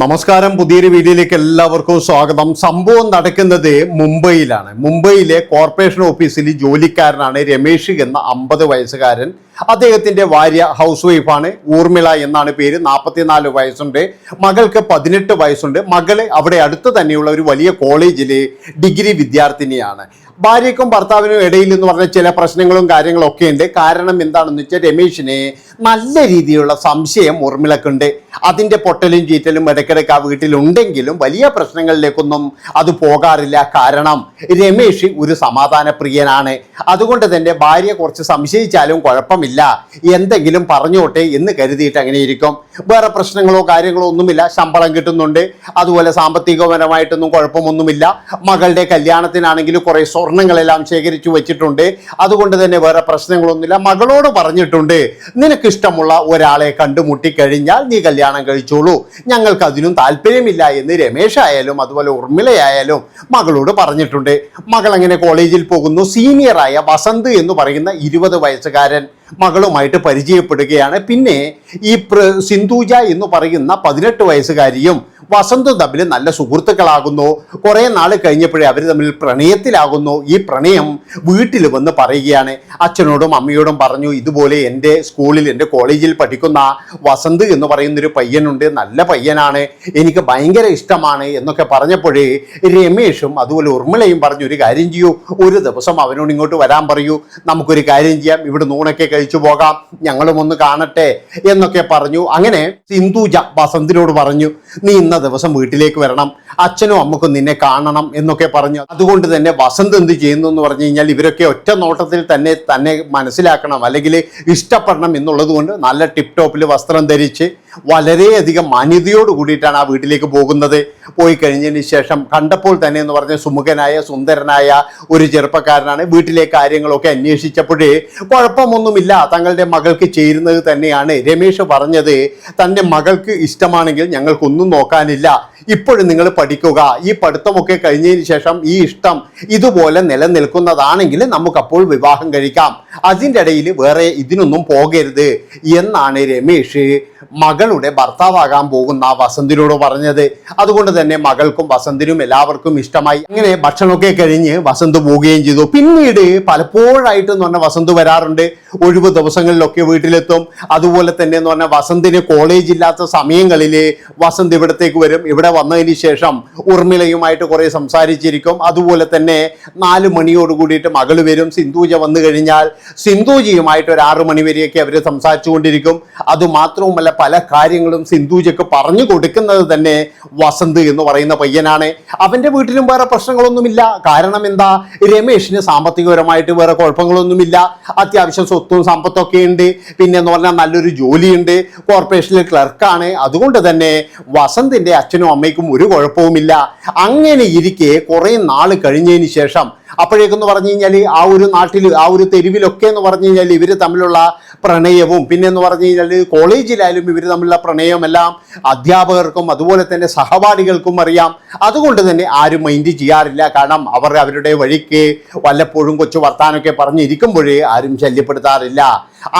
നമസ്കാരം. പുതിയൊരു വീഡിയോയിലേക്ക് എല്ലാവർക്കും സ്വാഗതം. സംഭവം നടക്കുന്നത് മുംബൈയിലാണ്. മുംബൈയിലെ കോർപ്പറേഷൻ ഓഫീസിൽ ജോലിക്കാരനാണ് രമേഷ് എന്ന അമ്പത് വയസ്സുകാരൻ അദ്ദേഹത്തിന്റെ ഭാര്യ ഹൗസ് വൈഫാണ് ഊർമിള എന്നാണ് പേര്. നാൽപ്പത്തിനാല് വയസ്സുണ്ട്. മകൾക്ക് പതിനെട്ട് വയസ്സുണ്ട്. മകൾ അവിടെ അടുത്ത് തന്നെയുള്ള ഒരു വലിയ കോളേജിലെ ഡിഗ്രി വിദ്യാർത്ഥിനിയാണ്. ഭാര്യയ്ക്കും ഭർത്താവിനും ഇടയിൽ എന്ന് പറഞ്ഞ ചില പ്രശ്നങ്ങളും കാര്യങ്ങളും ഒക്കെ ഉണ്ട്. കാരണം എന്താണെന്ന് വെച്ചാൽ രമേശിന് നല്ല രീതിയിലുള്ള സംശയം ഉർമിളക്കുണ്ട് അതിന്റെ പൊട്ടലും ചീറ്റലും ഇടയ്ക്കിടയ്ക്ക് ആ വീട്ടിലുണ്ടെങ്കിലും വലിയ പ്രശ്നങ്ങളിലേക്കൊന്നും അത് പോകാറില്ല. കാരണം രമേഷ് ഒരു സമാധാന പ്രിയനാണ് അതുകൊണ്ട് തന്നെ ഭാര്യ കുറച്ച് സംശയിച്ചാലും കുഴപ്പമില്ല. എന്തെങ്കിലും പറഞ്ഞോട്ടെ എന്ന് കരുതിയിട്ട് അങ്ങനെ ഇരിക്കും വേറെ പ്രശ്നങ്ങളോ കാര്യങ്ങളോ ഒന്നുമില്ല. ശമ്പളം കിട്ടുന്നുണ്ട്. അതുപോലെ സാമ്പത്തികപരമായിട്ടൊന്നും കുഴപ്പമൊന്നുമില്ല. മകളുടെ കല്യാണത്തിനാണെങ്കിൽ കുറേ സ്വർണങ്ങളെല്ലാം ശേഖരിച്ചു വെച്ചിട്ടുണ്ട്. അതുകൊണ്ട് തന്നെ വേറെ പ്രശ്നങ്ങളൊന്നുമില്ല. മകളോട് പറഞ്ഞിട്ടുണ്ട് നിനക്കിഷ്ടമുള്ള ഒരാളെ കണ്ടുമുട്ടിക്കഴിഞ്ഞാൽ നീ കല്യാണം കഴിച്ചോളൂ. ഞങ്ങൾക്ക് അതിനും താല്പര്യമില്ല എന്ന് രമേശ് ആയാലും അതുപോലെ ഉർമിളയായാലും മകളോട് പറഞ്ഞിട്ടുണ്ട്. മകൾ അങ്ങനെ കോളേജിൽ പോകുന്നു. സീനിയറായ വസന്ത് എന്ന് പറയുന്ന ഇരുപത് വയസ്സുകാരൻ. മകളുമായിട്ട് പരിചയപ്പെടുകയാണ്. പിന്നെ ഈ സിന്ധൂജ എന്ന് പറയുന്ന പതിനെട്ട് വയസ്സുകാരിയും വസന്തും തമ്മിൽ നല്ല സുഹൃത്തുക്കളാകുന്നു. കുറേ നാൾ കഴിഞ്ഞപ്പോഴേ അവർ തമ്മിൽ പ്രണയത്തിലാകുന്നു. ഈ പ്രണയം വീട്ടിൽ വന്ന് പറയുകയാണ്. അച്ഛനോടും അമ്മയോടും പറഞ്ഞു ഇതുപോലെ എന്റെ സ്കൂളിൽ എന്റെ കോളേജിൽ പഠിക്കുന്ന വസന്ത് എന്ന് പറയുന്നൊരു പയ്യനുണ്ട്. നല്ല പയ്യനാണ്. എനിക്ക് ഭയങ്കര ഇഷ്ടമാണ്. എന്നൊക്കെ പറഞ്ഞപ്പോഴേ രമേഷും അതുപോലെ ഉർമിളയും പറഞ്ഞു ഒരു കാര്യം ചെയ്യൂ. ഒരു ദിവസം അവനോട് ഇങ്ങോട്ട് വരാൻ പറയൂ. നമുക്കൊരു കാര്യം ചെയ്യാം. ഇവിടെ നൂണൊക്കെ കഴിച്ചു പോകാം. ഞങ്ങളും ഒന്ന് കാണട്ടെ. എന്നൊക്കെ പറഞ്ഞു. അങ്ങനെ സിന്ധുജ വസന്തിനോട് പറഞ്ഞു നീ ഇന്ന ദിവസം വീട്ടിലേക്ക് വരണം. അച്ഛനും അമ്മക്കും നിന്നെ കാണണം എന്നൊക്കെ പറഞ്ഞു. അതുകൊണ്ട് തന്നെ വസന്ത് എന്ത് ചെയ്യുന്നു എന്ന് പറഞ്ഞു കഴിഞ്ഞാൽ ഇവരൊക്കെ ഒറ്റ നോട്ടത്തിൽ തന്നെ തന്നെ മനസ്സിലാക്കണം അല്ലെങ്കിൽ ഇഷ്ടപ്പെടണം എന്നുള്ളത് കൊണ്ട് നല്ല ടിപ് ടോപ്പിൽ വസ്ത്രം ധരിച്ച് വളരെയധികം മാന്യതയോട് കൂടിയിട്ടാണ് ആ വീട്ടിലേക്ക് പോകുന്നത്. പോയി കഴിഞ്ഞതിന് ശേഷം കണ്ടപ്പോൾ തന്നെ എന്ന് പറഞ്ഞ സുമുഖനായ സുന്ദരനായ ഒരു ചെറുപ്പക്കാരനാണ് വീട്ടിലെ കാര്യങ്ങളൊക്കെ അന്വേഷിച്ചപ്പോഴേ കുഴപ്പമൊന്നുമില്ല. തങ്ങളുടെ മകൾക്ക് ചേരുന്നത് തന്നെയാണ്. രമേശ് പറഞ്ഞത് തന്റെ മകൾക്ക് ഇഷ്ടമാണെങ്കിൽ ഞങ്ങൾക്കൊന്നും നോക്കാനില്ല. ഇപ്പോഴും നിങ്ങൾ പഠിക്കുക. ഈ പഠിത്തമൊക്കെ കഴിഞ്ഞതിന് ശേഷം ഈ ഇഷ്ടം ഇതുപോലെ നിലനിൽക്കുന്നതാണെങ്കിൽ നമുക്കപ്പോൾ വിവാഹം കഴിക്കാം. അതിന്റെ ഇടയിൽ വേറെ ഇതിനൊന്നും പോകരുത് എന്നാണ് രമേഷ് മകളുടെ ഭർത്താവാകാൻ പോകുന്ന വസന്തിനോട് പറഞ്ഞത്. അതുകൊണ്ട് തന്നെ മകൾക്കും വസന്തിനും എല്ലാവർക്കും ഇഷ്ടമായി. അങ്ങനെ ഭക്ഷണമൊക്കെ കഴിഞ്ഞ് വസന്ത് പോവുകയും ചെയ്തു. പിന്നീട് പലപ്പോഴായിട്ട് എന്ന് പറഞ്ഞാൽ വസന്ത് വരാറുണ്ട്. ഒഴിവ് ദിവസങ്ങളിലൊക്കെ വീട്ടിലെത്തും. അതുപോലെ തന്നെ എന്ന് പറഞ്ഞാൽ വസന്തിന് കോളേജ് ഇല്ലാത്ത സമയങ്ങളിൽ വസന്ത് ഇവിടത്തേക്ക് വരും. ഇവിടെ വന്നതിന് ശേഷം ഉർമിളയുമായിട്ട് കുറേ സംസാരിച്ചിരിക്കും. അതുപോലെ തന്നെ നാല് മണിയോട് കൂടിയിട്ട് മകൾ വരും. സിന്ധുജ വന്നു കഴിഞ്ഞാൽ സിന്ധൂജിയുമായിട്ട് ഒരു ആറു മണി വരെയൊക്കെ അവർ സംസാരിച്ചുകൊണ്ടിരിക്കും. അതുമാത്രവുമല്ല പല കാര്യങ്ങളും സിന്ധൂജക്ക് പറഞ്ഞു കൊടുക്കുന്നത് തന്നെ വസന്ത് എന്ന് പറയുന്ന പയ്യനാണ്. അവന്റെ വീട്ടിലും വേറെ പ്രശ്നങ്ങളൊന്നുമില്ല. കാരണം എന്താ? രമേഷിന് സാമ്പത്തികപരമായിട്ട് വേറെ കുഴപ്പങ്ങളൊന്നുമില്ല. അത്യാവശ്യം സ്വത്തും സമ്പത്തൊക്കെ ഉണ്ട്. പിന്നെ എന്ന് പറഞ്ഞാൽ നല്ലൊരു ജോലിയുണ്ട്. കോർപ്പറേഷനിൽ ക്ലർക്കാണ് അതുകൊണ്ട് തന്നെ വസന്തിന്റെ അച്ഛനും അമ്മയ്ക്കും ഒരു കുഴപ്പവുമില്ല. അങ്ങനെ ഇരിക്കെ കുറേ നാൾ കഴിഞ്ഞതിന് ശേഷം അപ്പോഴേക്കെന്ന് പറഞ്ഞു കഴിഞ്ഞാൽ ആ ഒരു നാട്ടിൽ ആ ഒരു തെരുവിലൊക്കെ എന്ന് പറഞ്ഞു കഴിഞ്ഞാൽ ഇവർ തമ്മിലുള്ള പ്രണയവും പിന്നെ എന്ന് പറഞ്ഞു കഴിഞ്ഞാൽ കോളേജിലായാലും ഇവർ തമ്മിലുള്ള പ്രണയമെല്ലാം അധ്യാപകർക്കും അതുപോലെ തന്നെ സഹപാഠികൾക്കും അറിയാം. അതുകൊണ്ട് തന്നെ ആരും മൈൻഡ് ചെയ്യാറില്ല. കാരണം അവർ അവരുടെ വഴിക്ക് വല്ലപ്പോഴും കൊച്ചു വർത്താനൊക്കെ പറഞ്ഞിരിക്കുമ്പോഴേ ആരും ശല്യപ്പെടുത്താറില്ല.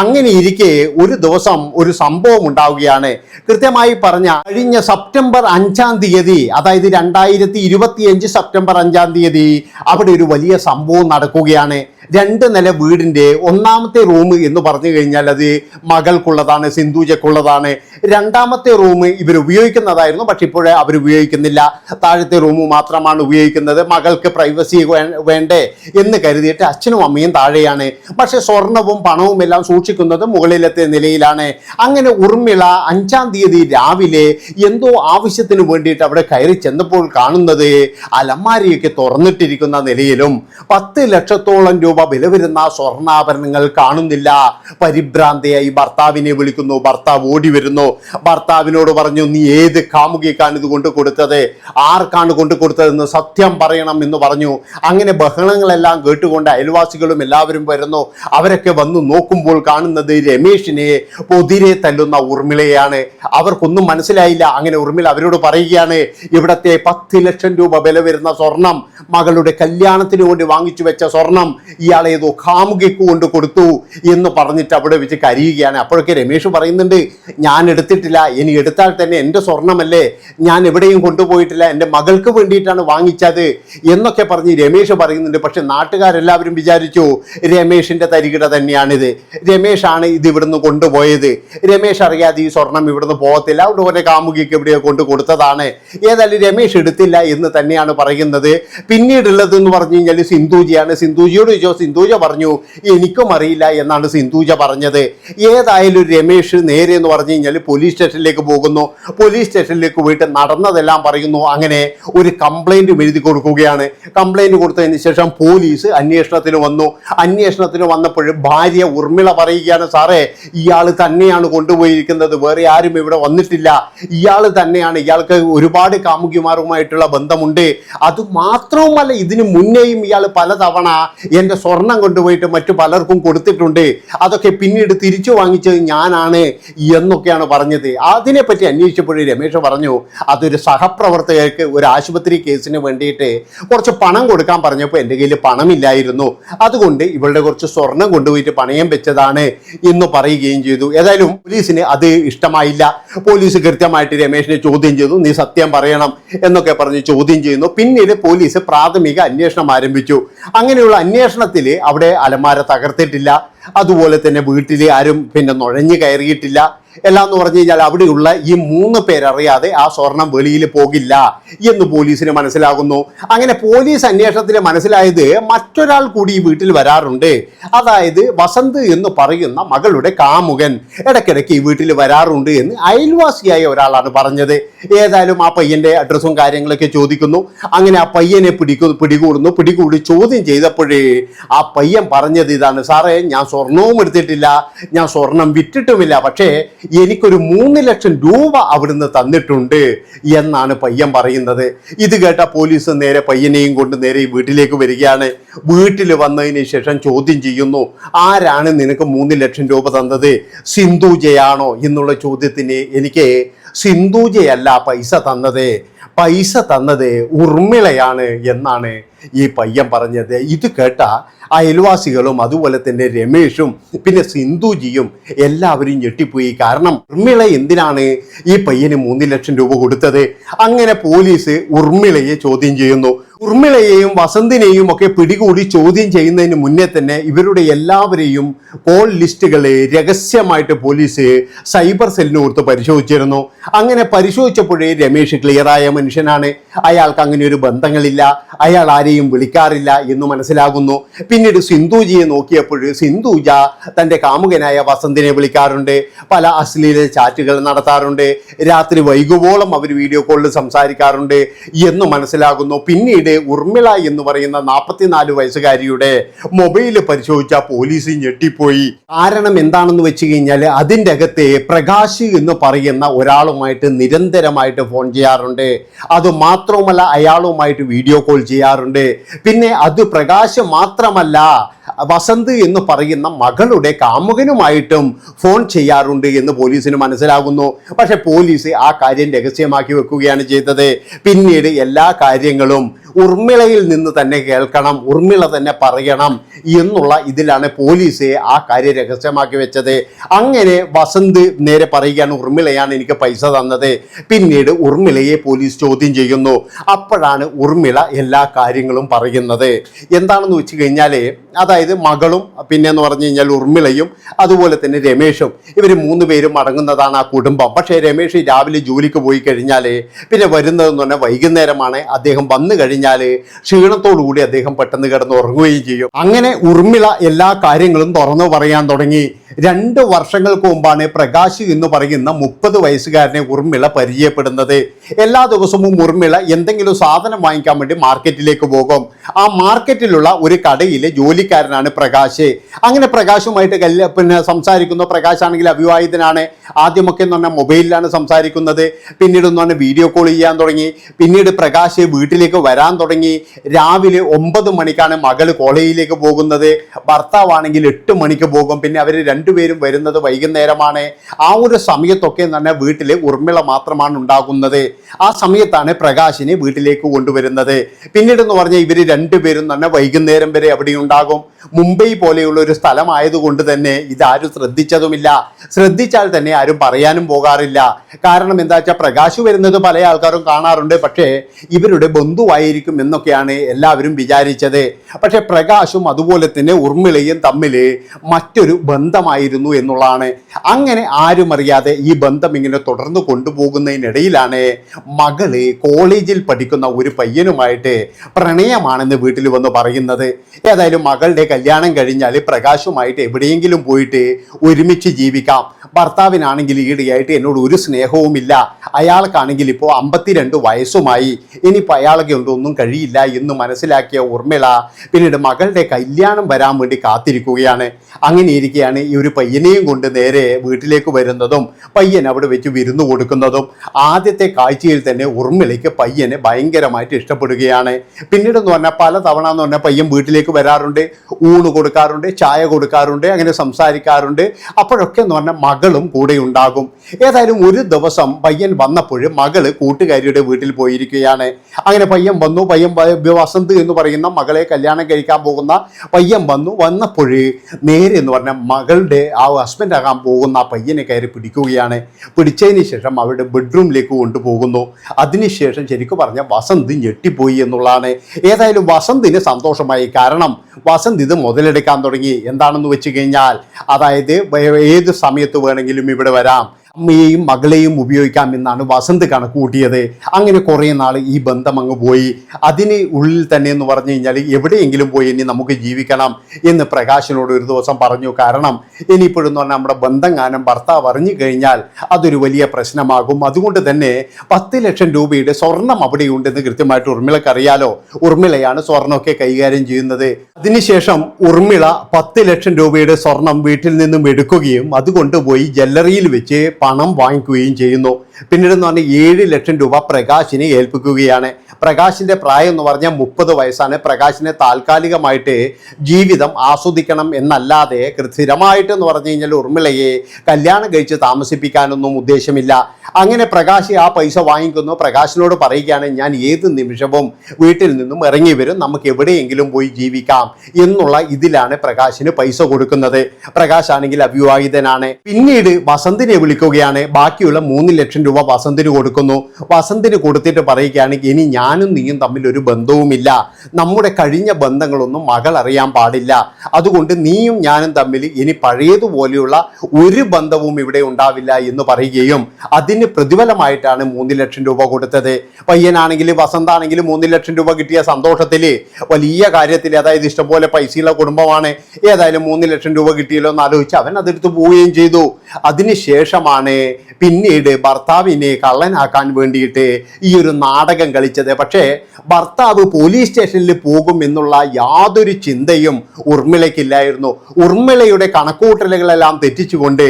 അങ്ങനെ ഇരിക്കെ ഒരു ദിവസം ഒരു സംഭവം ഉണ്ടാവുകയാണ്. കൃത്യമായി പറഞ്ഞ കഴിഞ്ഞ സെപ്റ്റംബർ അഞ്ചാം തീയതി അതായത് രണ്ടായിരത്തി ഇരുപത്തിയഞ്ച് സെപ്റ്റംബർ അഞ്ചാം തീയതി അവിടെ ഒരു വലിയ സംഭവം നടക്കുകയാണ്. രണ്ട് നില വീടിന്റെ ഒന്നാമത്തെ റൂം എന്ന് പറഞ്ഞു കഴിഞ്ഞാൽ അത് മകൾക്കുള്ളതാണ് സിന്ധുജക്കുള്ളതാണ് രണ്ടാമത്തെ റൂം ഇവർ ഉപയോഗിക്കുന്നതായിരുന്നു പക്ഷെ ഇപ്പോഴേ അവർ ഉപയോഗിക്കുന്നില്ല. താഴത്തെ റൂം മാത്രമാണ് ഉപയോഗിക്കുന്നത്. മകൾക്ക് പ്രൈവസി വേണ്ടേ എന്ന് കരുതിയിട്ട് അച്ഛനും അമ്മയും താഴെയാണ്. പക്ഷെ സ്വർണവും പണവും എല്ലാം സൂക്ഷിക്കുന്നത് മുകളിലത്തെ നിലയിലാണ്. അങ്ങനെ ഉർമിള അഞ്ചാം തീയതി രാവിലെ എന്തോ ആവശ്യത്തിന് വേണ്ടിയിട്ട് അവിടെ കയറി ചെന്നപ്പോൾ കാണുന്നത് അലമാരിയൊക്കെ തുറന്നിട്ടിരിക്കുന്ന നിലയിലും പത്ത് ലക്ഷത്തോളം രൂപ വില വരുന്ന സ്വർണാഭരണങ്ങൾ കാണുന്നില്ല. പരിഭ്രാന്തയായി ഭർത്താവിനെ വിളിക്കുന്നു. ഭർത്താവ് ഓടി വരുന്നു. ഭർത്താവിനോട് പറഞ്ഞു നീ ഏത് കാമുകിക്കാണ് ഇത് കൊണ്ട് കൊടുത്തത്? ആർക്കാണ് കൊണ്ടു കൊടുത്തതെന്ന് സത്യം പറയണം എന്ന് പറഞ്ഞു. അങ്ങനെ ബഹളങ്ങളെല്ലാം കേട്ടുകൊണ്ട് അയൽവാസികളും എല്ലാവരും വരുന്നു. അവരൊക്കെ വന്ന് നോക്കുമ്പോൾ കാണുന്നത് രമേഷിനെ പൊതിരെ തല്ലുന്ന ഉർമിളയാണ് അവർക്കൊന്നും മനസ്സിലായില്ല. അങ്ങനെ ഉർമിള അവരോട് പറയുകയാണ് ഇവിടത്തെ പത്ത് ലക്ഷം രൂപ വില വരുന്ന സ്വർണം മകളുടെ കല്യാണത്തിന് വേണ്ടി വാങ്ങിച്ചു വെച്ച സ്വർണം ഏതോ കാമുകയ്ക്ക് കൊണ്ട് കൊടുത്തു എന്ന് പറഞ്ഞിട്ട് അവിടെ വെച്ച് കരയുകയാണ്. അപ്പോഴൊക്കെ രമേഷ് പറയുന്നുണ്ട് ഞാൻ എടുത്തിട്ടില്ല. ഇനി എടുത്താൽ തന്നെ എന്റെ സ്വർണമല്ലേ? ഞാൻ എവിടെയും കൊണ്ടുപോയിട്ടില്ല. എന്റെ മകൾക്ക് വേണ്ടിയിട്ടാണ് വാങ്ങിച്ചത്. എന്നൊക്കെ പറഞ്ഞ് രമേഷ് പറയുന്നുണ്ട്. പക്ഷെ നാട്ടുകാരെല്ലാവരും വിചാരിച്ചു രമേഷിന്റെ തരികിട തന്നെയാണിത്. രമേഷാണ് ഇത് ഇവിടുന്ന് കൊണ്ടുപോയത്. രമേഷ് അറിയാതെ ഈ സ്വർണം ഇവിടുന്ന് പോകത്തില്ല. അവിടെ ഒരു കാമുകിക്ക് എവിടെയോ കൊണ്ട് കൊടുത്തതാണ്. ഏതായാലും രമേഷ് എടുത്തില്ല എന്ന് തന്നെയാണ് പറയുന്നത്. പിന്നീടുള്ളത് എന്ന് പറഞ്ഞു കഴിഞ്ഞാൽ സിന്ധുജിയാണ്. സിന്ധുജിയോട് ചോദിച്ചോ സിന്ധുജ പറഞ്ഞു എനിക്കും അറിയില്ല എന്നാണ് സിന്ധുജ പറഞ്ഞത്. ഏതായാലും രമേശ് നേരെ എന്ന് പറഞ്ഞു കഴിഞ്ഞാൽ പോലീസ് സ്റ്റേഷനിലേക്ക് പോകുന്നു. പോലീസ് സ്റ്റേഷനിലേക്ക് പോയിട്ട് നടന്നതെല്ലാം പറയുന്നു. അങ്ങനെ ഒരു കംപ്ലൈന്റ് എഴുതി കൊടുക്കുകയാണ്. കംപ്ലൈന്റ് കൊടുത്തതിന് ശേഷം പോലീസ് അന്വേഷണത്തിന് വന്നു. അന്വേഷണത്തിന് വന്നപ്പോൾ ഭാര്യ ഉർമിള പറയുകയാണ് സാറേ ഇയാൾ തന്നെയാണ് കൊണ്ടുപോയിരിക്കുന്നത്. വേറെ ആരും ഇവിടെ വന്നിട്ടില്ല. ഇയാൾ തന്നെയാണ്. ഇയാൾക്ക് ഒരുപാട് കാമുകിമാരുമായിട്ടുള്ള ബന്ധമുണ്ട്. അത് മാത്രവുമല്ല ഇതിന് മുന്നേയും ഇയാൾ പലതവണ എന്റെ സ്വർണം കൊണ്ടുപോയിട്ട് മറ്റു പലർക്കും കൊടുത്തിട്ടുണ്ട്. അതൊക്കെ പിന്നീട് തിരിച്ചു വാങ്ങിച്ചത് ഞാനാണ് എന്നൊക്കെയാണ് പറഞ്ഞത്. അതിനെപ്പറ്റി അന്വേഷിച്ചപ്പോഴേ രമേശ് പറഞ്ഞു അതൊരു സഹപ്രവർത്തകർക്ക് ഒരു ആശുപത്രി കേസിന് വേണ്ടിയിട്ട് കുറച്ച് പണം കൊടുക്കാൻ പറഞ്ഞപ്പോൾ എന്റെ കയ്യിൽ പണമില്ലായിരുന്നു. അതുകൊണ്ട് ഇവളുടെ കുറച്ച് സ്വർണം കൊണ്ടുപോയിട്ട് പണയം വെച്ചതാണ് എന്ന് പറയുകയും ചെയ്തു. ഏതായാലും പോലീസിന് അത് ഇഷ്ടമായില്ല. പോലീസ് കൃത്യമായിട്ട് രമേശിനെ ചോദ്യം ചെയ്തു. നീ സത്യം പറയണം എന്നൊക്കെ പറഞ്ഞ് ചോദ്യം ചെയ്യുന്നു. പിന്നീട് പോലീസ് പ്രാഥമിക അന്വേഷണം ആരംഭിച്ചു. അങ്ങനെയുള്ള അന്വേഷണത്തിൽ അവിടെ അലമാര തകർത്തിട്ടില്ല. അതുപോലെ തന്നെ വീട്ടിലെ ആരും പിന്നെ നുഴഞ്ഞു കയറിയിട്ടില്ല. എല്ലാം എന്ന് പറഞ്ഞു കഴിഞ്ഞാൽ അവിടെയുള്ള ഈ മൂന്ന് പേരറിയാതെ ആ സ്വർണം വെളിയിൽ പോകില്ല എന്ന് പോലീസിന് മനസ്സിലാകുന്നു. അങ്ങനെ പോലീസ് അന്വേഷണത്തിന് മനസ്സിലായത് മറ്റൊരാൾ കൂടി ഈ വീട്ടിൽ വരാറുണ്ട്. അതായത് വസന്ത് എന്ന് പറയുന്ന മകളുടെ കാമുകൻ ഇടയ്ക്കിടയ്ക്ക് ഈ വീട്ടിൽ വരാറുണ്ട് എന്ന് അയൽവാസിയായ ഒരാളാണ് പറഞ്ഞത്. ഏതായാലും ആ പയ്യന്റെ അഡ്രസ്സും കാര്യങ്ങളൊക്കെ ചോദിക്കുന്നു. അങ്ങനെ ആ പയ്യനെ പിടിക്കു പിടികൂടുന്നു. പിടികൂടി ചോദ്യം ചെയ്തപ്പോഴേ ആ പയ്യൻ പറഞ്ഞത് ഇതാണ് സാറേ ഞാൻ സ്വർണവും എടുത്തിട്ടില്ല. ഞാൻ സ്വർണം വിറ്റിട്ടുമില്ല. പക്ഷേ എനിക്കൊരു മൂന്ന് ലക്ഷം രൂപ അവിടുന്ന് തന്നിട്ടുണ്ട് എന്നാണ് പയ്യൻ പറയുന്നത്. ഇത് കേട്ട പോലീസ് നേരെ പയ്യനെയും കൊണ്ട് നേരെ വീട്ടിലേക്ക് വരികയാണ്. വീട്ടിൽ വന്നതിന് ശേഷം ചോദ്യം ചെയ്യുന്നു ആരാണ് നിനക്ക് മൂന്ന് ലക്ഷം രൂപ തന്നത്? സിന്ധുജയാണോ? എന്നുള്ള ചോദ്യത്തിന് എനിക്ക് സിന്ധുജയല്ല പൈസ തന്നത്. പൈസ തന്നത് ഉർമിളയാണ് എന്നാണ് ഈ പയ്യൻ പറഞ്ഞത്. ഇത് കേട്ട അയൽവാസികളും അതുപോലെ തന്നെ രമേഷും പിന്നെ സിന്ധുജിയും എല്ലാവരും ഞെട്ടിപ്പോയി. കാരണം ഉർമിള എന്തിനാണ് ഈ പയ്യന് മൂന്ന് ലക്ഷം രൂപ കൊടുത്തത്? അങ്ങനെ പോലീസ് ഉർമിളയെ ചോദ്യം ചെയ്യുന്നു. ഉർമിളയെയും വസന്തിനെയും ഒക്കെ പിടികൂടി ചോദ്യം ചെയ്യുന്നതിന് മുന്നേ തന്നെ ഇവരുടെ എല്ലാവരെയും കോൾ ലിസ്റ്റുകളെ രഹസ്യമായിട്ട് പോലീസ് സൈബർ സെല്ലിന് കൊടുത്ത് പരിശോധിച്ചിരുന്നു. അങ്ങനെ പരിശോധിച്ചപ്പോഴേ രമേഷ് ക്ലിയറായ മനുഷ്യനാണ്. അയാൾക്ക് അങ്ങനെ ഒരു ബന്ധങ്ങളില്ല. അയാൾ വിളിക്കാറില്ല എന്ന് മനസ്സിലാകുന്നു. പിന്നീട് സിന്ധുജിയെ നോക്കിയപ്പോൾ സിന്ധുജ തന്റെ കാമുകനായ വസന്തിനെ വിളിക്കാറുണ്ട്. പല അശ്ലീല ചാറ്റുകൾ നടത്താറുണ്ട്. രാത്രി വൈകുവോളം അവർ വീഡിയോ കോളിൽ സംസാരിക്കാറുണ്ട് എന്ന് മനസ്സിലാകുന്നു. പിന്നീട് ഉർമിള എന്ന് പറയുന്ന നാൽപ്പത്തിനാല് വയസ്സുകാരിയുടെ മൊബൈൽ പരിശോധിച്ച പോലീസ് ഞെട്ടിപ്പോയി. കാരണം എന്താണെന്ന് വെച്ച് കഴിഞ്ഞാൽ അതിന്റെ അകത്ത് പ്രകാശ് എന്ന് പറയുന്ന ഒരാളുമായിട്ട് നിരന്തരമായിട്ട് ഫോൺ ചെയ്യാറുണ്ട്. അത് മാത്രവുമല്ല അയാളുമായിട്ട് വീഡിയോ കോൾ ചെയ്യാറുണ്ട്. പിന്നെ അത് പ്രകാശം മാത്രമല്ല വസന്ത് എന്ന് പറയുന്ന മകളുടെ കാമുകനുമായിട്ടും ഫോൺ ചെയ്യാറുണ്ട് എന്ന് പോലീസിന് മനസ്സിലാകുന്നു. പക്ഷെ പോലീസ് ആ കാര്യം രഹസ്യമാക്കി വെക്കുകയാണ് ചെയ്തത്. പിന്നീട് എല്ലാ കാര്യങ്ങളും ഉർമിളയിൽ നിന്ന് തന്നെ കേൾക്കണം ഉർമിള തന്നെ പറയണം എന്നുള്ള ഇതിലാണ് പോലീസ് ആ കാര്യം രഹസ്യമാക്കി വെച്ചത്. അങ്ങനെ വസന്ത് നേരെ പറയുകയാണ് ഉർമിളയാണ് എനിക്ക് പൈസ തന്നത്. പിന്നീട് ഉർമിളയെ പോലീസ് ചോദ്യം ചെയ്യുന്നു. അപ്പോഴാണ് ഉർമിള എല്ലാ കാര്യങ്ങളും പറയുന്നത്. എന്താണെന്ന് വെച്ച് കഴിഞ്ഞാൽ അതായത് മകളും പിന്നെ എന്ന് പറഞ്ഞു കഴിഞ്ഞാൽ ഉർമിളയും അതുപോലെ തന്നെ രമേഷും ഇവർ മൂന്ന് പേരും അടങ്ങുന്നതാണ് ആ കുടുംബം. പക്ഷേ രമേഷ് രാവിലെ ജോലിക്ക് പോയി കഴിഞ്ഞാൽ പിന്നെ വരുന്നതെന്ന് പറഞ്ഞാൽ വൈകുന്നേരമാണ് അദ്ദേഹം വന്നു കഴിഞ്ഞാൽ ക്ഷീണത്തോടു കൂടി അദ്ദേഹം പെട്ടെന്ന് കിടന്ന് ഉറങ്ങുകയും ചെയ്യും. അങ്ങനെ ഉർമിള എല്ലാ കാര്യങ്ങളും തുറന്നു പറയാൻ തുടങ്ങി. രണ്ട് വർഷങ്ങൾക്ക് മുമ്പാണ് പ്രകാശ് എന്ന് പറയുന്ന മുപ്പത് വയസ്സുകാരനെ ഉർമിള പരിചയപ്പെടുന്നത്. എല്ലാ ദിവസവും ഉർമിള എന്തെങ്കിലും സാധനം വാങ്ങിക്കാൻ വേണ്ടി മാർക്കറ്റിലേക്ക് പോകും. ആ മാർക്കറ്റിലുള്ള ഒരു കടയിലെ ജോലിക്കാരനാണ് പ്രകാശ്. അങ്ങനെ പ്രകാശുമായിട്ട് കല്യ പിന്നെ സംസാരിക്കുന്നു. പ്രകാശ് ആണെങ്കിൽ അവിവാഹിതനാണ് ആദ്യമൊക്കെ എന്ന് പറഞ്ഞാൽ മൊബൈലിലാണ് സംസാരിക്കുന്നത്. പിന്നീട് എന്ന് പറഞ്ഞാൽ വീഡിയോ കോൾ ചെയ്യാൻ തുടങ്ങി. പിന്നീട് പ്രകാശ് വീട്ടിലേക്ക് വരാൻ വരാൻ തുടങ്ങി. രാവിലെ ഒമ്പത് മണിക്കാണ് മകൾ കോളേജിലേക്ക് പോകുന്നത്. ഭർത്താവാണെങ്കിൽ എട്ട് മണിക്ക് പോകും. പിന്നെ അവർ രണ്ടുപേരും വരുന്നത് വൈകുന്നേരമാണ്. ആ ഒരു സമയത്തൊക്കെ തന്നെ വീട്ടിൽ ഉർമിള മാത്രമാണ് ഉണ്ടാകുന്നത്. ആ സമയത്താണ് പ്രകാശിനെ വീട്ടിലേക്ക് കൊണ്ടുവരുന്നത്. പിന്നീട് എന്ന് പറഞ്ഞാൽ ഇവർ രണ്ടുപേരും തന്നെ വൈകുന്നേരം വരെ അവിടെ ഉണ്ടാകും. മുംബൈ പോലെയുള്ള ഒരു സ്ഥലമായതുകൊണ്ട് തന്നെ ഇതാരും ശ്രദ്ധിച്ചതുമില്ല. ശ്രദ്ധിച്ചാൽ തന്നെ ആരും പറയാനും പോകാറില്ല. കാരണം എന്താ വെച്ചാൽ പ്രകാശ് വരുന്നത് പല ആൾക്കാരും കാണാറുണ്ട്. പക്ഷേ ഇവരുടെ ബന്ധുവായിരിക്കും എന്നൊക്കെയാണ് എല്ലാവരും വിചാരിച്ചത്. പക്ഷേ പ്രകാശും അതുപോലെ തന്നെ ഉർമിളയും തമ്മിൽ മറ്റൊരു ബന്ധമായിരുന്നു എന്നുള്ളതാണ്. അങ്ങനെ ആരും അറിയാതെ ഈ ബന്ധം ഇങ്ങനെ തുടർന്ന് കൊണ്ടുപോകുന്നതിനിടയിലാണ് മകൾ കോളേജിൽ പഠിക്കുന്ന ഒരു പയ്യനുമായിട്ട് പ്രണയമാണെന്ന് വീട്ടിൽ വന്ന് പറയുന്നത്. ഏതായാലും മകളുടെ കല്യാണം കഴിഞ്ഞാൽ പ്രകാശുമായിട്ട് എവിടെയെങ്കിലും പോയിട്ട് ഒരുമിച്ച് ജീവിക്കാം. ഭർത്താവിനാണെങ്കിൽ ഈടെയായിട്ട് എന്നോട് ഒരു സ്നേഹവുമില്ല. അയാൾക്കാണെങ്കിൽ ഇപ്പോൾ അമ്പത്തിരണ്ട് വയസ്സുമായി. ഇനിയിപ്പോൾ അയാളൊക്കെ കൊണ്ട് ഒന്നും കഴിയില്ല എന്ന് മനസ്സിലാക്കിയ ഉർമ്മിള പിന്നീട് മകളുടെ കല്യാണം വരാൻ വേണ്ടി കാത്തിരിക്കുകയാണ്. അങ്ങനെ ഇരിക്കുകയാണ് ഈ ഒരു പയ്യനെയും കൊണ്ട് നേരെ വീട്ടിലേക്ക് വരുന്നതും പയ്യൻ അവിടെ വെച്ച് വിരുന്നു കൊടുക്കുന്നതും. ആദ്യത്തെ കാഴ്ചയിൽ തന്നെ ഉർമ്മിളയ്ക്ക് പയ്യനെ ഭയങ്കരമായിട്ട് ഇഷ്ടപ്പെടുകയാണ്. പിന്നീട് എന്ന് പറഞ്ഞാൽ പല തവണ എന്ന് പറഞ്ഞാൽ പയ്യൻ വീട്ടിലേക്ക് വരാറുണ്ട് ഊണ് കൊടുക്കാറുണ്ട് ചായ കൊടുക്കാറുണ്ട് അങ്ങനെ സംസാരിക്കാറുണ്ട്. അപ്പോഴൊക്കെ എന്ന് പറഞ്ഞാൽ മകളും കൂടെ ഉണ്ടാകും. ഏതായാലും ഒരു ദിവസം പയ്യൻ വന്നപ്പോൾ മകൾ കൂട്ടുകാരിയുടെ വീട്ടിൽ പോയിരിക്കുകയാണ്. അങ്ങനെ പയ്യൻ വന്നു പയ്യൻ വ- വസന്ത് എന്ന് പറയുന്ന മകളെ കല്യാണം കഴിക്കാൻ പോകുന്ന പയ്യൻ വന്നു വന്നപ്പോൾ നേരെ എന്ന് പറഞ്ഞാൽ മകളുടെ ആ ഹസ്ബൻഡ് ആകാൻ പോകുന്ന ആ പയ്യനെ കയറി പിടിക്കുകയാണ്. പിടിച്ചതിന് ശേഷം അവരുടെ ബെഡ്റൂമിലേക്ക് കൊണ്ടുപോകുന്നു. അതിനുശേഷം ശരിക്കും പറഞ്ഞ വസന്ത് ഞെട്ടിപ്പോയി എന്നുള്ളതാണ്. ഏതായാലും വസന്തിന് സന്തോഷമായി. കാരണം വസന്ത് ഇത് മുതലെടുക്കാൻ തുടങ്ങി. എന്താണെന്ന് വെച്ച് കഴിഞ്ഞാൽ അതായത് ഏത് സമയത്ത് വേണമെങ്കിലും ഇവിടെ വരാം. അമ്മയെയും മകളെയും ഉപയോഗിക്കാം എന്നാണ് വസന്ത് കണക്ക് കൂട്ടിയത് അങ്ങനെ കുറേ നാൾ ഈ ബന്ധം അങ്ങ് പോയി. അതിന് ഉള്ളിൽ തന്നെ എന്ന് പറഞ്ഞു കഴിഞ്ഞാൽ എവിടെയെങ്കിലും പോയി ഇനി നമുക്ക് ജീവിക്കണം എന്ന് പ്രകാശിനോട് ഒരു ദിവസം പറഞ്ഞു. കാരണം ഇനിയിപ്പോഴെന്ന് പറഞ്ഞാൽ നമ്മുടെ ബന്ധം കാനം ഭർത്താവ് അറിഞ്ഞു കഴിഞ്ഞാൽ അതൊരു വലിയ പ്രശ്നമാകും. അതുകൊണ്ട് തന്നെ പത്ത് ലക്ഷം രൂപയുടെ സ്വർണം അവിടെയുണ്ടെന്ന് കൃത്യമായിട്ട് ഉർമിളക്കറിയാലോ ഉർമിളയാണ് സ്വർണമൊക്കെ കൈകാര്യം ചെയ്യുന്നത്. അതിനുശേഷം ഉർമിള പത്ത് ലക്ഷം രൂപയുടെ സ്വർണം വീട്ടിൽ നിന്നും എടുക്കുകയും അതുകൊണ്ട് പോയി ജ്വല്ലറിയിൽ വെച്ച് പണം വാങ്ങിക്കുകയും ചെയ്യുന്നു. പിന്നീട് എന്ന് പറഞ്ഞാൽ ഏഴ് ലക്ഷം രൂപ പ്രകാശിനെ ഏൽപ്പിക്കുകയാണ്. പ്രകാശിന്റെ പ്രായം എന്ന് പറഞ്ഞാൽ മുപ്പത് വയസ്സാണ്. പ്രകാശിനെ താൽക്കാലികമായിട്ട് ജീവിതം ആസ്വദിക്കണം എന്നല്ലാതെ കൃത്യമായിട്ട് എന്ന് പറഞ്ഞു കഴിഞ്ഞാൽ ഉർമിളയെ കല്യാണം കഴിച്ച് താമസിപ്പിക്കാനൊന്നും ഉദ്ദേശമില്ല. അങ്ങനെ പ്രകാശ് ആ പൈസ വാങ്ങിക്കുന്നു. പ്രകാശിനോട് പറയുകയാണ് ഞാൻ ഏത് നിമിഷവും വീട്ടിൽ നിന്നും ഇറങ്ങി വരും. നമുക്ക് എവിടെയെങ്കിലും പോയി ജീവിക്കാം. എന്നുള്ള ഇതിലാണ് പ്രകാശിന് പൈസ കൊടുക്കുന്നത്. പ്രകാശ് ആണെങ്കിൽ അവിവാഹിതനാണ്. പിന്നീട് വസന്തിനെ വിളിക്കുകയാണ് ബാക്കിയുള്ള മൂന്ന് ലക്ഷം രൂപ വസന്തിന് കൊടുക്കുന്നു. വസന്തിന് കൊടുത്തിട്ട് പറയുകയാണ് ഇനി ഞാനും നീയും തമ്മിൽ ഒരു ബന്ധവുമില്ല. നമ്മുടെ കഴിഞ്ഞ ബന്ധങ്ങളൊന്നും മകൾ അറിയാൻ പാടില്ല. അതുകൊണ്ട് നീയും ഞാനും തമ്മിൽ ഇനി പഴയതുപോലെയുള്ള ഒരു ബന്ധവും ഇവിടെ ഉണ്ടാവില്ല എന്ന് പറയുകയും അതിന് പ്രതിഫലമായിട്ടാണ് മൂന്ന് ലക്ഷം രൂപ കൊടുത്തത്. പയ്യനാണെങ്കിൽ വസന്താണെങ്കിൽ മൂന്ന് ലക്ഷം രൂപ കിട്ടിയ സന്തോഷത്തിൽ വലിയ കാര്യത്തിൽ അതായത് ഇഷ്ടംപോലെ പൈസയുള്ള കുടുംബമാണ്. ഏതായാലും മൂന്ന് ലക്ഷം രൂപ കിട്ടിയല്ലോ എന്ന് ആലോചിച്ച് അവൻ അതെടുത്ത് പോവുകയും ചെയ്തു. അതിനുശേഷമാണ് പിന്നീട് ഭർത്താവിനെ കള്ളനാക്കാൻ വേണ്ടിയിട്ട് ഈ ഒരു നാടകം കളിച്ചത്. പക്ഷേ ഭർത്താവ് പോലീസ് സ്റ്റേഷനിൽ പോകും എന്നുള്ള യാതൊരു ചിന്തയും ഉർമിളയ്ക്കില്ലായിരുന്നു ഉർമിളയുടെ കണക്കൂട്ടലുകളെല്ലാം തെറ്റിച്ചുകൊണ്ട്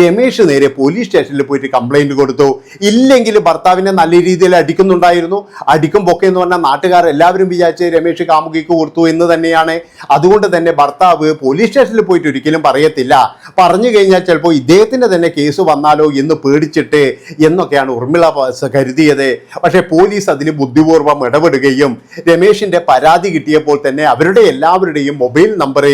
രമേശ് നേരെ പോലീസ് സ്റ്റേഷനിൽ പോയിട്ട് കംപ്ലൈന്റ് കൊടുത്തു. ഇല്ലെങ്കിൽ ഭർത്താവിനെ നല്ല രീതിയിൽ അടിക്കുന്നുണ്ടായിരുന്നു. അടിക്കുമ്പൊക്കെ എന്ന് പറഞ്ഞാൽ നാട്ടുകാർ എല്ലാവരും വിചാരിച്ച് രമേശ് കാമുകിക്ക് കൊടുത്തു എന്ന് തന്നെയാണ്. അതുകൊണ്ട് തന്നെ ഭർത്താവ് പോലീസ് സ്റ്റേഷനിൽ പോയിട്ട് ഒരിക്കലും പറയത്തില്ല. പറഞ്ഞു കഴിഞ്ഞാൽ ചിലപ്പോൾ ഇദ്ദേഹത്തിന്റെ തന്നെ കേസ് വന്നാലോ എന്ന് പേടിച്ചിട്ട് എന്നൊക്കെയാണ് ഉർമിള കരുതിയത്. പക്ഷേ പോലീസ് അതിന് ബുദ്ധിപൂർവം ഇടപെടുകയും രമേശിന്റെ പരാതി കിട്ടിയപ്പോൾ തന്നെ അവരുടെ എല്ലാവരുടെയും മൊബൈൽ നമ്പർ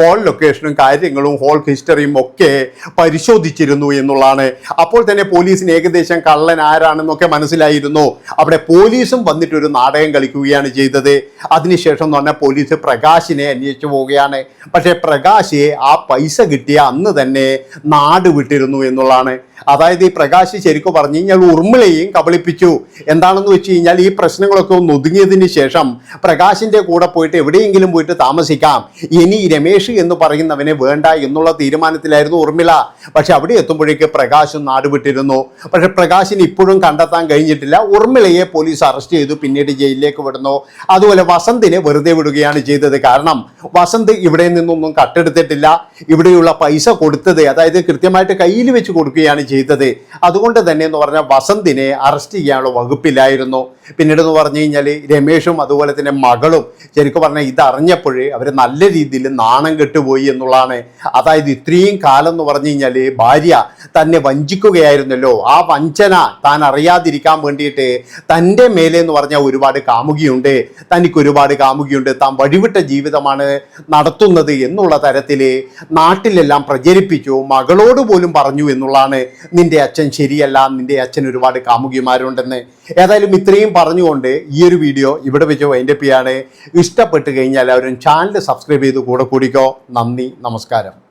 കോൾ ലൊക്കേഷനും കാര്യങ്ങളും ഹോൾ ഹിസ്റ്ററിയും ഒക്കെ പരിശോധിച്ചിരുന്നു എന്നുള്ളതാണ്. അപ്പോൾ തന്നെ പോലീസിന് ഏകദേശം കള്ളൻ ആരാണെന്നൊക്കെ മനസ്സിലായിരുന്നു. അവിടെ പോലീസും വന്നിട്ടൊരു നാടകം കളിക്കുകയാണ് ചെയ്തത്. അതിനുശേഷം എന്ന് പറഞ്ഞാൽ പോലീസ് പ്രകാശിനെ അന്വേഷിച്ചു പോവുകയാണ്. പക്ഷേ പ്രകാശ് ആ പൈസ കിട്ടിയ അന്ന് തന്നെ നാട് വിട്ടിരുന്നു എന്നുള്ളതാണ്. right അതായത് ഈ പ്രകാശ് ശരിക്കും പറഞ്ഞു കഴിഞ്ഞാൽ ഉർമിളയെയും കബളിപ്പിച്ചു. എന്താണെന്ന് വെച്ച് കഴിഞ്ഞാൽ ഈ പ്രശ്നങ്ങളൊക്കെ ഒന്ന് ഒതുങ്ങിയതിന് ശേഷം പ്രകാശിന്റെ കൂടെ പോയിട്ട് എവിടെയെങ്കിലും പോയിട്ട് താമസിക്കാം. ഇനി രമേഷ് എന്ന് പറയുന്നവനെ വേണ്ട എന്നുള്ള തീരുമാനത്തിലായിരുന്നു ഉർമിള പക്ഷെ അവിടെ എത്തുമ്പോഴേക്ക് പ്രകാശ് നാടുവിട്ടിരുന്നു പക്ഷെ പ്രകാശിന് ഇപ്പോഴും കണ്ടെത്താൻ കഴിഞ്ഞിട്ടില്ല. ഉർമിളയെ പോലീസ് അറസ്റ്റ് ചെയ്തു. പിന്നീട് ജയിലിലേക്ക് വിടുന്നു. അതുപോലെ വസന്തിനെ വെറുതെ വിടുകയാണ് ചെയ്തത്. കാരണം വസന്ത് ഇവിടെ നിന്നൊന്നും കട്ടെടുത്തിട്ടില്ല. ഇവിടെയുള്ള പൈസ കൊടുത്തത് അതായത് കൃത്യമായിട്ട് കയ്യിൽ വെച്ച് കൊടുക്കുകയാണ് ചെയ്തത്. അതുകൊണ്ട് തന്നെ എന്ന് പറഞ്ഞാൽ വസന്തിനെ അറസ്റ്റ് ചെയ്യാനുള്ള വകുപ്പില്ലായിരുന്നു. പിന്നീട് എന്ന് പറഞ്ഞു കഴിഞ്ഞാൽ രമേഷും അതുപോലെ തന്നെ മകളും ശരിക്കും പറഞ്ഞാൽ ഇതറിഞ്ഞപ്പോഴേ അവർ നല്ല രീതിയിൽ നാണം കെട്ടുപോയി എന്നുള്ളതാണ്. അതായത് ഇത്രയും കാലം എന്ന് പറഞ്ഞു കഴിഞ്ഞാൽ ഭാര്യ തന്നെ വഞ്ചിക്കുകയായിരുന്നല്ലോ. ആ വഞ്ചന താൻ അറിയാതിരിക്കാൻ വേണ്ടിയിട്ട് തന്റെ മേലെ എന്ന് പറഞ്ഞാൽ ഒരുപാട് കാമുകിയുണ്ട്. തനിക്ക് ഒരുപാട് കാമുകിയുണ്ട്. താൻ വഴിവിട്ട ജീവിതമാണ് നടത്തുന്നത് എന്നുള്ള തരത്തിൽ നാട്ടിലെല്ലാം പ്രചരിപ്പിച്ചു. മകളോട് പോലും പറഞ്ഞു എന്നുള്ളതാണ് നിന്റെ അച്ഛൻ ശരിയല്ല നിന്റെ അച്ഛൻ ഒരുപാട് കാമുകിമാരുണ്ടെന്ന്. ഏതായാലും ഇത്രയും പറഞ്ഞുകൊണ്ട് ഈ ഒരു വീഡിയോ ഇവിടെ വെച്ച് വൈൻഡപ്പ് ചെയ്യാണ്. ഇഷ്ടപ്പെട്ട് കഴിഞ്ഞാൽ എല്ലാവരും ചാനൽ സബ്സ്ക്രൈബ് ചെയ്ത് കൂടെ കൂടിക്കോ. നന്ദി നമസ്കാരം.